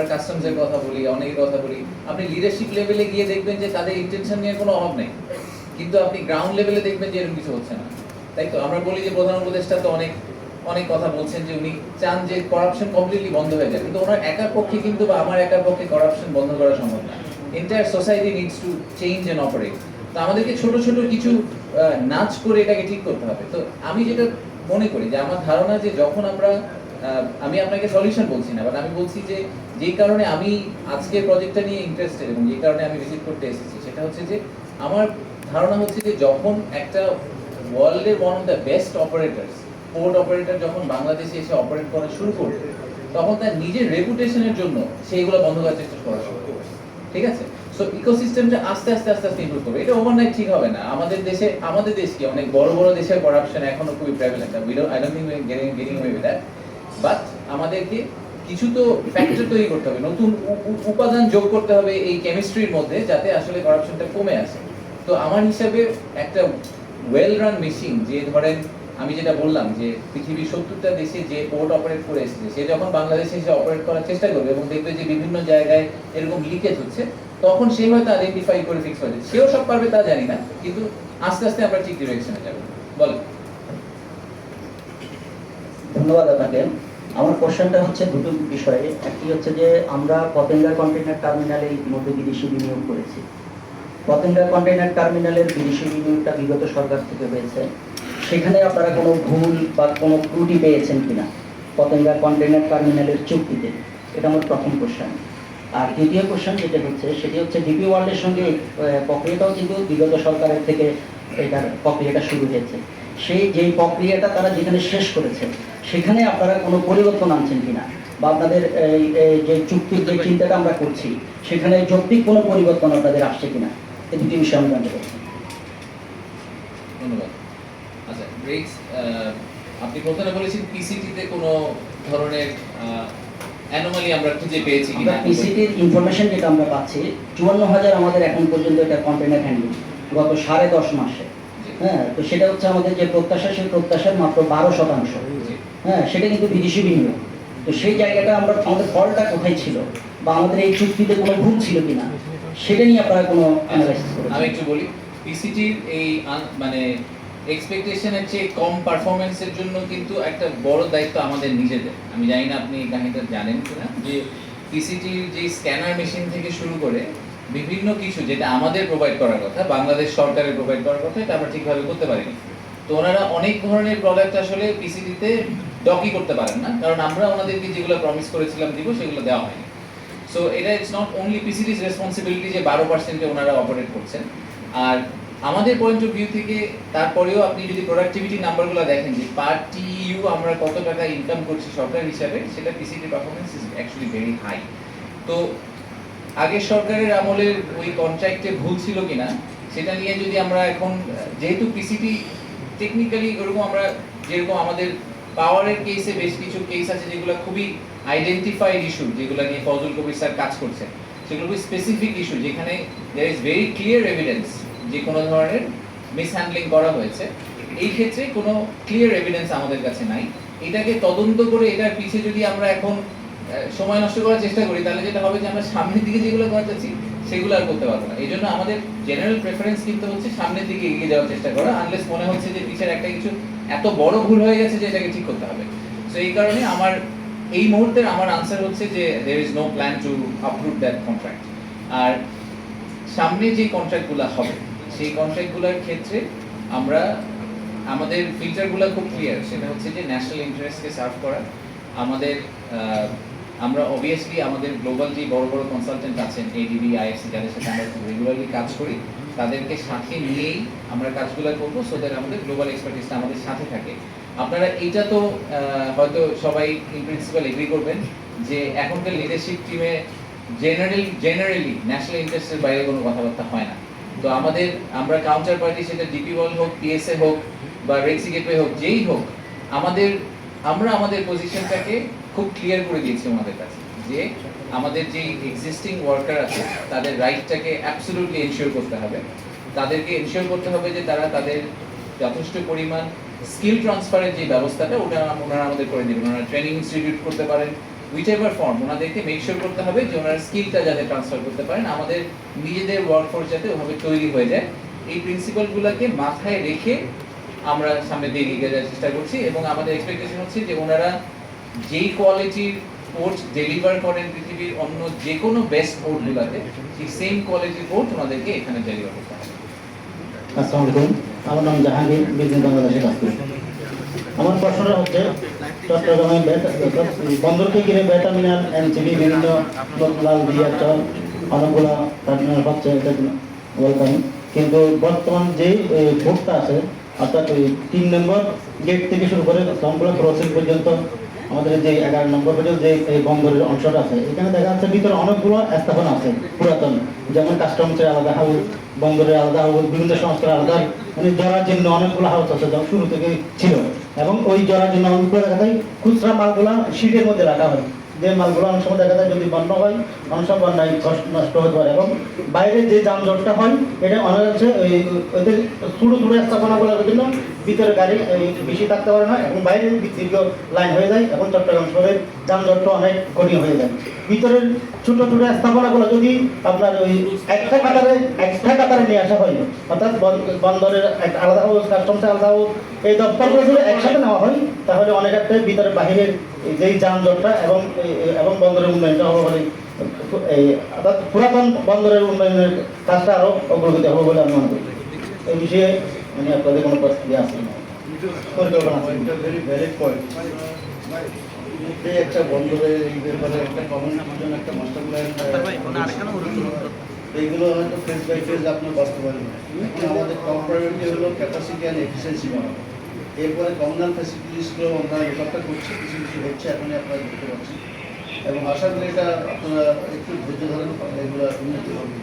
আমরা কাস্টমসের কথা বলি, অনেকের কথা বলি, আপনি লিডারশিপ লেভেলে গিয়ে দেখবেন যে তাদের ইন্টেনশন নিয়ে কোনো অভাব নেই। কিন্তু আপনি গ্রাউন্ড লেভেলে দেখবেন যে এরকম কিছু হচ্ছে না। তাই তো? আমরা বলি যে প্রধান উপদেষ্টা তো অনেক অনেক কথা বলছেন যে উনি চান যে করাপশন কমপ্লিটলি বন্ধ হয়ে যায়। কিন্তু ওনার একার পক্ষে কিন্তু বা আমার একার পক্ষে করাপশন বন্ধ করা সম্ভব না। Entire society needs to change and operate তো আমাদেরকে ছোট ছোট কিছু নাচ করে এটাকে ঠিক করতে হবে। তো আমি যেটা মনে করি যে আমার ধারণা যে যখন আমরা আমি আপনাকে সলিউশন বলছি না বাট আমি বলছি যে যেই কারণে আমি আজকে প্রজেক্টটা নিয়ে ইন্টারেস্টেড এবং যে কারণে আমি ভিজিট করতে এসেছি, সেটা হচ্ছে যে আমার ধারণা হচ্ছে যে যখন একটা ওয়ার্ল্ডের one of the best operators port operator যখন বাংলাদেশে এসে অপারেট করা শুরু করবে, তখন তার নিজের রেপুটেশনের জন্য সেইগুলো বন্ধ করার চেষ্টা করা শুরু করবে। ঠিক আছে? সো ইকোসিস্টেমটা আস্তে আস্তে আস্তে আস্তে ইমপ্রুভ করবে। এটা ওভারনাইট ঠিক হবে না। আমাদের দেশে, আমাদের দেশ কি অনেক বড় বড় দেশের করাপশন এখনও খুবই prevalent I don't we getting getting away with that but আমাদেরকে কিছু তো ফ্যাক্টর তৈরি করতে হবে। নতুন উপাদান যোগ করতে হবে এই কেমিস্ট্রির মধ্যে যাতে আসলে করাপশনটা কমে আসে। তো আমার হিসাবে একটা ওয়েল রান মেশিন যে ধরেন আমি যেটা বললাম যে পৃথিবীর সত্তরটা দেশে যে পোর্ট অপারেট করে এসেছে, সে যখন বাংলাদেশে এসে অপারেট করার চেষ্টা করবে এবং দেখবে যে বিভিন্ন জায়গায় এরকম লিকেজ হচ্ছে, তখন সে হয়তো আইডেন্টিফাই করে ফিক্স যাবে সেও সব পারবে তা জানি না, কিন্তু আস্তে আস্তে আমরা ঠিক ডিরেকশনে যাব। বলো ধন্যবাদ আপনাকে। আমার কোশ্চেনটা হচ্ছে দুটো বিষয়ে। একটি হচ্ছে যে, আমরা পতেঙ্গা কন্টেইনার টার্মিনালে ইতিমধ্যে বিদেশি বিনিয়োগ করেছি। পতেঙ্গা কন্টেইনার টার্মিনালের বিদেশি বিনিয়োগটা বিগত সরকার থেকে হয়েছে। সেখানে আপনারা কোনো ভুল বা কোনো ত্রুটি পেয়েছেন কিনা? পতেঙ্গা কন্টেইনার টার্মিনালের চুক্তিতে। এটা আমার প্রথম কোশ্চেন আর দ্বিতীয় কোশ্চেন যেটা হচ্ছে, সেটি হচ্ছে ডিপি ওয়ার্ল্ডের সঙ্গে প্রক্রিয়াটাও কিন্তু বিগত সরকারের থেকে এটার প্রক্রিয়াটা শুরু হয়েছে। সেই যেই প্রক্রিয়াটা তারা যেখানে শেষ করেছে সেখানে আপনারা কোনো পরিবর্তন আনছেন কিনা? বা আপনাদের যে চুক্তির যে চিন্তাটা আমরা করছি সেখানে যৌক্তিক কোনো পরিবর্তন আপনাদের আসছে কিনা? এই দুটি বিষয় আমি জানতে পারছি ধন্যবাদ। আচ্ছা ব্রেক্স আপনি প্রথমে বলেছেন পিসিটিতে কোনো ধরনের অ্যানোমালি আমরা খুঁজে পেয়েছি কিনা? পিসিটির ইনফরমেশন যেটা আমরা পাচ্ছি চুয়ান্ন হাজার আমাদের এখন পর্যন্ত এটা কন্টেনার হ্যান্ডলিং গত সাড়ে দশ মাসে। হ্যাঁ তো সেটা হচ্ছে আমাদের যে প্রত্যাশা সেই প্রত্যাশার মাত্র বারো শতাংশ। হ্যাঁ সেটা কিন্তু বিদেশি বিনিয়োগ তো সেই জায়গাটা আমরা আমাদের ফলটা কোথায় ছিল? বা আমাদের এই চুক্তিতে কোনো ভুল ছিল কিনা? সেটা নিয়ে আপনারা কোনো অ্যানালাইসিস আমি একটু বলি পিসিটির এই মানে এক্সপেকটেশনের চেয়ে কম পারফরমেন্সের জন্য কিন্তু একটা বড় দায়িত্ব আমাদের নিজেদের। আমি জানি না আপনি এই কাহিনীটা জানেন কিনা যে পিসিটির যে স্ক্যানার মেশিন থেকে শুরু করে বিভিন্ন কিছু যেটা আমাদের প্রোভাইড করার কথা বাংলাদেশ সরকারের প্রোভাইড করার কথা এটা আমরা ঠিকভাবে করতে পারিনি। তো ওনারা অনেক ধরনের প্রোডাক্ট আসলে পিসিটিতে ডকি করতে পারেন না, কারণ আমরা ওনাদেরকে যেগুলো প্রমিস করেছিলাম দিব, সেগুলো দেওয়া হয়নি। সো এটা it's not only PCT's responsibility যে বারো পার্সেন্টে ওনারা অপারেট করছেন। আর আমাদের পয়েন্ট অফ ভিউ থেকে তারপরেও আপনি যদি প্রোডাক্টিভিটি নাম্বারগুলো দেখেন যে পার টিইউ আমরা কত টাকা ইনকাম করছি সরকার হিসাবে, সেটা PCD performance is actually very high তো আগের সরকারের আমলের ওই কন্ট্রাক্টে ভুল ছিল কিনা, সেটা নিয়ে যদি আমরা এখন, যেহেতু পিসিটি টেকনিক্যালি ওরকম আমরা, যেরকম আমাদের পাওয়ারের কেসে বেশ কিছু কেস আছে যেগুলো খুবই আইডেন্টিফাইড ইস্যু যেগুলো নিয়ে ফজল কবির স্যার কাজ করছেন। সেগুলো খুবই স্পেসিফিক ইস্যু যেখানে there is very clear evidence যে কোনো ধরনের মিসহ্যান্ডলিং করা হয়েছে। এই ক্ষেত্রে কোনো ক্লিয়ার এভিডেন্স আমাদের কাছে নাই। এটাকে তদন্ত করে এটার পিছে যদি আমরা এখন সময় নষ্ট করার চেষ্টা করি, তাহলে যেটা হবে যে আমরা সামনের দিকে যেগুলো করা যাচ্ছি সেগুলো আর করতে পারব না। এই জন্য আমাদের জেনারেল প্রেফারেন্স কিন্তু হচ্ছে সামনের দিকে এগিয়ে যাওয়ার চেষ্টা করা আনলেস মনে হচ্ছে যে পিছের একটা কিছু এত বড় ভুল হয়ে গেছে যে এটাকে ঠিক করতে হবে। তো এই কারণে আমার, এই মুহূর্তের আমার আনসার হচ্ছে যে there is no plan to approve that contract আর সামনে যে কন্ট্রাক্টগুলো হবে, সেই কন্ট্রাক্টগুলোর ক্ষেত্রে আমরা, আমাদের ফিল্টারগুলো খুব ক্লিয়ার সেটা হচ্ছে যে ন্যাশনাল ইন্টারেস্টকে সার্ভ করা, আমাদের আমরা অবভিয়াসলি আমাদের গ্লোবাল যে বড় বড় কনসালটেন্ট আছেন এডিবি আইএফসি যাদের সাথে আমরা রেগুলারলি কাজ করি, তাদেরকে সাথে নিয়েই আমরা কাজগুলো করব সো দ্যাট আমাদের গ্লোবাল এক্সপার্টিসটা আমাদের সাথে থাকে। আপনারা এইটা তো হয়তো সবাই ইন প্রিন্সিপাল এগ্রি করবেন যে এখনকার লিডারশিপ টিমে জেনারেল জেনারেলি ন্যাশনাল ইন্টারেস্টের বাইরে কোনো কথাবার্তা হয় না। তো আমাদের, আমরা কাউন্টার পার্টি সেটা ডিপি ওয়ার্ল্ড হোক পিএসএ হোক বা রেক্সি গেটওয়ে হোক, যেই হোক, আমাদের, আমরা আমাদের পজিশনটাকে খুব ক্লিয়ার করে দিয়েছি আমাদের কাছে যে আমাদের যে এক্সিস্টিং ওয়ার্কার আছে, তাদের রাইটটাকে অ্যাবসলিউটলি এনশিওর করতে হবে। তাদেরকে এনশিওর করতে হবে যে তারা তাদের যথেষ্ট পরিমাণ স্কিল ট্রান্সফারের যে ব্যবস্থাটা, ওটা ওনারা আমাদের করে দেবেন। ওনারা ট্রেনিং ইনস্টিটিউট করতে পারেন উইচ এভার ফর্ম ওনাদেরকে মেক শিওর করতে হবে যে ওনার স্কিলটা যাতে ট্রান্সফার করতে পারেন, আমাদের নিজেদের ওয়ার্ক ওয়ার্কফোর্স যাতে ওভাবে তৈরি হয়ে যায়। এই প্রিন্সিপালগুলোকে মাথায় রেখে আমরা সামনে দিয়ে এগিয়ে যাওয়ার চেষ্টা করছি এবং আমাদের এক্সপেকটেশন হচ্ছে যে ওনারা যেই কোয়ালিটির কোর্স ডেলিভার করেন পৃথিবীর অন্য যে কোনো বেস্ট কোর্টগুলোতে সেই সেম কোয়ালিটির কোর্ট ওনাদেরকে এখানে ডেলিভার করতে হবে। আসসালামু আলাইকুম। আমার নাম জাহাঙ্গীর বিজনেস আমার প্রশ্নটা হচ্ছে চট্টগ্রামে বন্দরকে এনসিবি বিভিন্ন লাল বিয়াচল অনেকগুলো টার্মিনাল হচ্ছে ওয়েলকাম কিন্তু বর্তমান যে ভোটটা আছে, অর্থাৎ তিন নম্বর গেট থেকে শুরু করে সম্পূর্ণ ক্রসিং পর্যন্ত আমাদের যে এগারো নম্বর পর্যন্ত যে এই বন্দরের অংশটা আছে, এখানে দেখা যাচ্ছে ভিতরে অনেকগুলো স্থাপনা আছে পুরাতন। যেমন কাস্টমসের আলাদা হাউস, বন্দরের আলাদা হাউস, বিভিন্ন সংস্থার আলাদা মানে জরার জন্য অনেকগুলো হাউস আছে যখন শুরু থেকে ছিল। এবং ওই জরার জন্য অনেকগুলো দেখা যায় খুচরা মালগুলা শীতের মধ্যে রাখা হয়। যে মালগুলো অনেক সময় দেখা যায় যদি বন্ধ হয় অনেক সময় বন্যায় নষ্ট হতে পারে এবং বাইরে যে যানজটটা হয়, এটা অনেক হচ্ছে ওই, ওদের ছোটো ছোটো স্থাপনাগুলোর জন্য ভিতরে গাড়ি বেশি থাকতে পারে না এবং বাইরে দীর্ঘ লাইন হয়ে যায় এবং চট্টগ্রাম শহরের যানজটটা অনেক কঠিন হয়ে যায়। ভিতরের ছোট ছোট স্থাপনাগুলো যদি আপনার ওই একটা কাতারে একটা কাতারে নিয়ে আসা হয়, অর্থাৎ বন- বন্দরের একটা আলাদা হোক কাস্টমসের আলাদা হোক, এই দপ্তরগুলো যদি একসাথে নেওয়া হয়, তাহলে অনেক একটা ভিতরে বাহিরের যেই যানজটটা এবং এবং বন্দরের উন্নয়নটা হবে বলে, এই, অর্থাৎ পুরাতন বন্দরের উন্নয়নের কাজটা আরও অগ্রগতি হবে বলে আমি মনে করি। এই বিষয়ে মানে আপনাদের কোনো প্রতিক্রিয়া আছে না পরিকল্পনা আছে একটা ভেরি ভ্যালিড পয়েন্ট যে একটা বন্দরে এই ব্যাপারে একটা কমিউনিটির জন্য একটা মাস্টার প্ল্যান এইগুলো হয়তো ফেজ বাই ফেজ আপনার বাস্তবায়ন হয়। আমাদের টপ প্রায়োরিটি হলো ক্যাপাসিটি অ্যান্ড এফিসিয়েন্সি বাড়ানো। এরপরে কমিউনাল ফ্যাসিলিটিসগুলো আমরা করছি কিছু কিছু হচ্ছে এখনই আপনারা দেখতে পাচ্ছেন। এবং আশা করি এটা আপনারা একটু ধৈর্য ধরেন এগুলো উন্নতি হবে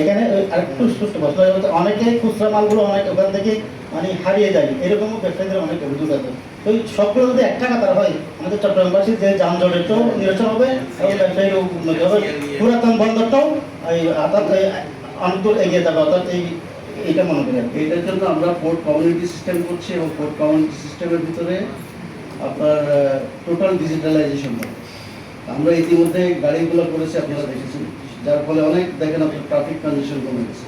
এখানে আরেকটু সুস্থ প্রশ্ন অনেকে খুচরা মালগুলো অনেক ওখান থেকে মানে হারিয়ে যায়। এরকমও ব্যবসায়ীদের অনেক অভিযোগ আছে। তো সবগুলো যদি একটা কাতার হয়। আমাদের চট্টগ্রামবাসী যে যানজটেরটাও নিরসন হবে এবং ব্যবসায়ীর উন্নতি হবে। পুরাতন বন্দরটাও এই অর্থাৎ এই এগিয়ে যাবে, অর্থাৎ এই এইটা মনে করি এটার জন্য আমরা পোর্ট কমিউনিটি সিস্টেম করছি এবং পোর্ট কমিউনিটি সিস্টেমের ভিতরে আপনার টোটাল ডিজিটালাইজেশন আমরা ইতিমধ্যে গাড়িগুলো করেছি, আপনারা দেখেছেন। যার ফলে অনেক দেখেন আপনার ট্রাফিক কনজেশন কমে গেছে।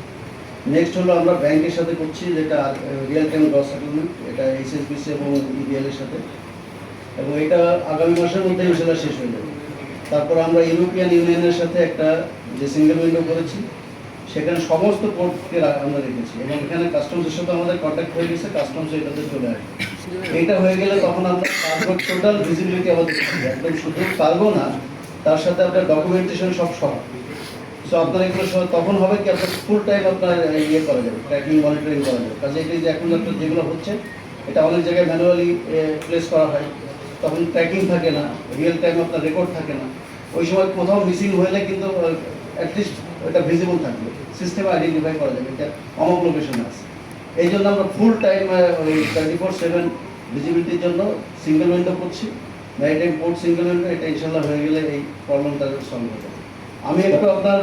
নেক্সট হলো আমরা ব্যাংকের সাথে করছি, যেটা রিয়েল টাইম গ্রস সেটেলমেন্ট এটা এইচএসবিসি এবং ইবিএল এর সাথে। এবং এটা আগামী মাসের মধ্যে ইনশাল্লাহ শেষ হয়ে যাবে। তারপর আমরা ইউরোপিয়ান ইউনিয়নের সাথে একটা যে সিঙ্গেল উইন্ডো করেছি, সেখানে সমস্ত পোর্টকে আমরা রেখেছি। এবং এখানে কাস্টমসের সাথে আমাদের কন্ট্যাক্ট হয়ে গেছে কাস্টমস এটাতে চলে আসবে। এইটা হয়ে গেলে তখন আমরা কার্গোর টোটাল ভিজিবিলিটি আমাদের একদম শুধু কার্গো না, তার সাথে আপনার ডকুমেন্টেশন সব সহ সো আপনার এগুলো সব তখন হবে কি আপনার ফুল টাইম আপনার ইয়ে করা যাবে ট্র্যাকিং মনিটরিং করা যাবে। কাজে এটাই যে এখন আপনার যেগুলো হচ্ছে, এটা অনেক জায়গায় ম্যানুয়ালি প্লেস করা হয়। তখন ট্র্যাকিং থাকে না রিয়েল টাইম আপনার রেকর্ড থাকে না। ওই সময় কোথাও মিসিং হলে কিন্তু অ্যাটলিস্ট ওটা ভিজিবল থাকবে। সিস্টেমে আইডেন্টিফাই করা যাবে, এটা অমক লোকেশনে আছে। এই জন্য আমরা ফুল টাইম ওই টোয়েন্টি ফোর সেভেন ভিজিবিলিটির জন্য সিঙ্গেল উইন্ডো করছি। ম্যারিটাইম পোর্ট সিঙ্গেল উইন্ডো এটা ইনশাল্লাহ হয়ে গেলে এই প্রবলেমটা সলভ হয়ে যাবে। আমি একটু আপনার